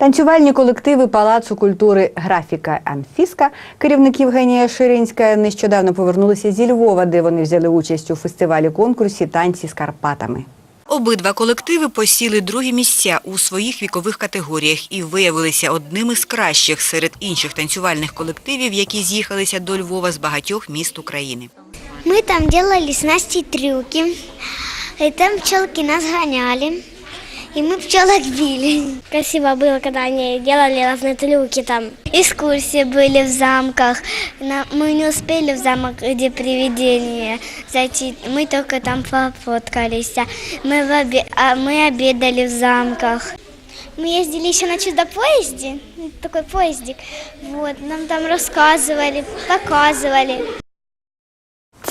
Танцювальні колективи Палацу культури Графіка Анфіска, керівник Євгенія Ширинська, нещодавно повернулися зі Львова, де вони взяли участь у фестивалі конкурсі Танці з Карпатами. Обидва колективи посіли другі місця у своїх вікових категоріях і виявилися одними з кращих серед інших танцювальних колективів, які з'їхалися до Львова з багатьох міст України. Мы там делали с Настей трюки, там пчелки нас гоняли, и мы пчелок били. Красиво было, когда они делали разные трюки там. Экскурсии были в замках. Мы не успели в замок, где привидения зайти. Мы только там пофоткались. Мы, в обе- а мы обедали в замках. Мы ездили еще на чудо-поезде, такой поездик. Вот, нам там рассказывали, показывали.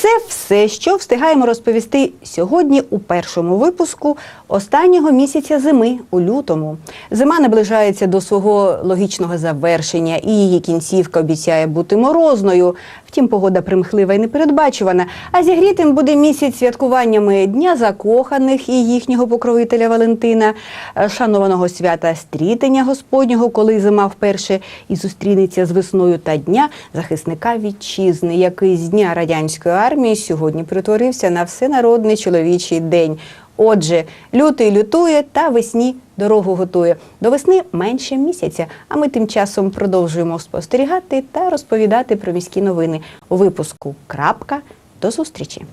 Це все, що встигаємо розповісти сьогодні у першому випуску останнього місяця зими у лютому. Зима наближається до свого логічного завершення, і її кінцівка обіцяє бути морозною. Втім, погода примхлива і непередбачувана. А зігрітим буде місяць святкуваннями Дня закоханих і їхнього покровителя Валентина, шанованого свята стрітення Господнього, коли зима вперше і зустрінеться з весною та дня захисника вітчизни, який з дня радянської армії сьогодні перетворився на всенародний чоловічий день. Отже, лютий лютує та весні дорогу готує. До весни менше місяця. А ми тим часом продовжуємо спостерігати та розповідати про міські новини у випуску. Крапка. До зустрічі.